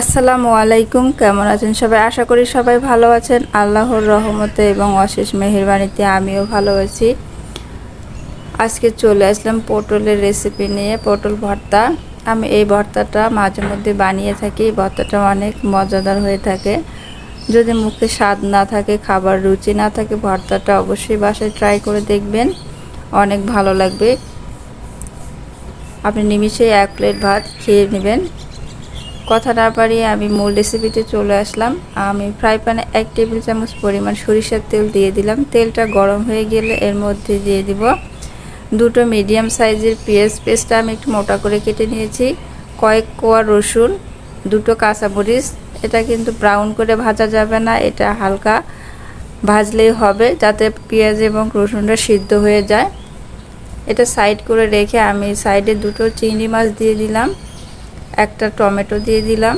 আসসালামু আলাইকুম, কেমন আছেন সবাই? আশা করি সবাই ভালো আছেন। আল্লাহর রহমতে এবং অশেষ মেহেরবানিতে আমিও ভালো আছি। আজকে চলে আসলাম পটলের রেসিপি নিয়ে, পটল ভর্তা। আমি এই ভর্তাটা মাঝে মধ্যে বানিয়ে থাকি ভর্তাটা অনেক মজাদার হয়ে থাকে। যদি মুখে স্বাদ না থাকে, খাবার রুচি না থাকে, ভর্তাটা অবশ্যই বাসায় ট্রাই করে দেখবেন। অনেক ভালো লাগবে। আপনি নিমিষে এক প্লেট ভাত খেয়ে নেবেন। কথা না পারিয়ে আমি মূল রেসিপিতে চলে আসলাম। আমি ফ্রাই প্যানে এক টেবিল চামচ পরিমাণ সরিষার তেল দিয়ে দিলাম। তেলটা গরম হয়ে গেলে এর মধ্যে দিয়ে দিব দুটো মিডিয়াম সাইজের পেঁয়াজ পেস্টটা আমি একটু মোটা করে কেটে নিয়েছি, কয়েক কোয়া রসুন, দুটো কাঁচামরিচ। এটা কিন্তু ব্রাউন করে ভাজা যাবে না, এটা হালকা ভাজলেই হবে যাতে পেঁয়াজ এবং রসুনটা সিদ্ধ হয়ে যায়। এটা সাইড করে রেখে আমি সাইডে দুটো চিংড়ি মাছ দিয়ে দিলাম। একটা টমেটো দিয়ে দিলাম।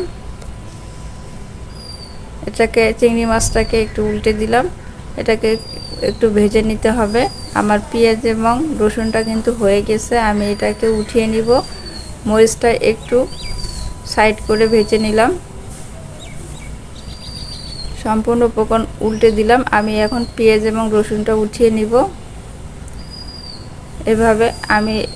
এটাকে চিংড়ি মাছটাকে একটু উল্টে দিলাম। এটাকে একটু ভেজে নিতে হবে। আমার পেঁয়াজ এবং রসুনটা কিন্তু হয়ে গেছে। আমি এটাকে উঠিয়ে নিব। মরিচটা একটু সাইড করে ভেজে নিলাম। সম্পূর্ণ উপকরণ উল্টে দিলাম। আমি এখন পেঁয়াজ এবং রসুনটা উঠিয়ে নিব। এভাবে আমি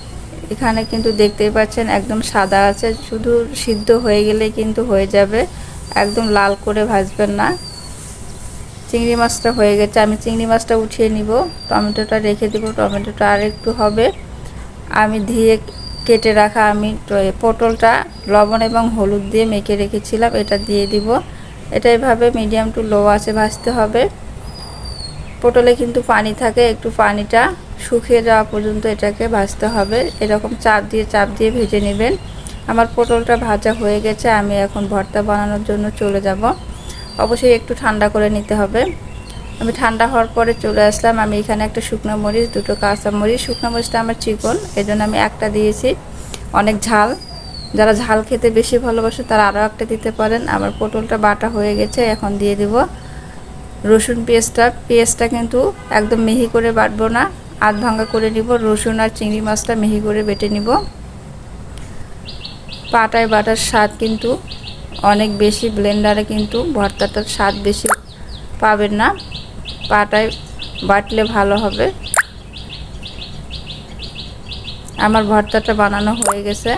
এখানে কিন্তু দেখতেই পাচ্ছেন একদম সাদা আছে, শুধু সিদ্ধ হয়ে গেলে কিন্তু হয়ে যাবে। একদম লাল করে ভাজবেন না। চিংড়ি মাছটা হয়ে গেছে, আমি চিংড়ি মাছটা উঠিয়ে নিব। টমেটোটা রেখে দেবো, টমেটোটা আর একটু হবে। আমি ধীরে কেটে রাখা আমি পটলটা লবণ এবং হলুদ দিয়ে মেখে রেখেছিলাম, এটা দিয়ে দিব। এটা এভাবে মিডিয়াম টু লো আছে ভাজতে হবে। পটলে কিন্তু পানি থাকে, একটু পানিটা শুকিয়ে যাওয়া পর্যন্ত এটাকে ভাজতে হবে। এরকম চাপ দিয়ে চাপ দিয়ে ভেজে নেবেন। আমার পটলটা ভাজা হয়ে গেছে, আমি এখন ভর্তা বানানোর জন্য চলে যাব। অবশ্যই একটু ঠান্ডা করে নিতে হবে। আমি ঠান্ডা হওয়ার পরে চলে আসলাম, আমি এখানে একটা শুকনো মরিচ, দুটো কাঁচা মরিচ। শুকনো মরিচটা আমার চিকন এই জন্য আমি একটা দিয়েছি। অনেক ঝাল। যারা ঝাল খেতে বেশি ভালোবাসে তারা আরও একটা দিতে পারেন। আমার পটলটা বাটা হয়ে গেছে, এখন দিয়ে দিব। রসুন পেঁয়াজটা পেঁয়াজটা কিন্তু একদম মিহি করে বাটবো না। আধ ভাঙ্গা করে নিব, রসুন আর চিংড়ি মাছটা মিহি করে বেটে নিব। পাটায় বাটার স্বাদ কিন্তু অনেক বেশি, ব্লেন্ডারে কিন্তু ভর্তাটার স্বাদ বেশি পাবেন না। পাটায় বাটলে ভালো হবে। আমার ভর্তাটা বানানো হয়ে গেছে।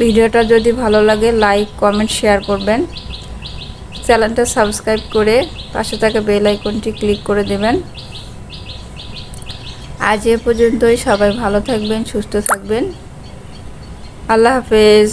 ভিডিওটা যদি ভালো লাগে, লাইক, কমেন্ট, শেয়ার করবেন। চ্যানেলটা সাবস্ক্রাইব করে পাশে থাকা বেল আইকনটি ক্লিক করে দেবেন। আজ এ পর্যন্তই সবাই ভালো থাকবেন, সুস্থ থাকবেন। আল্লাহ হাফেজ।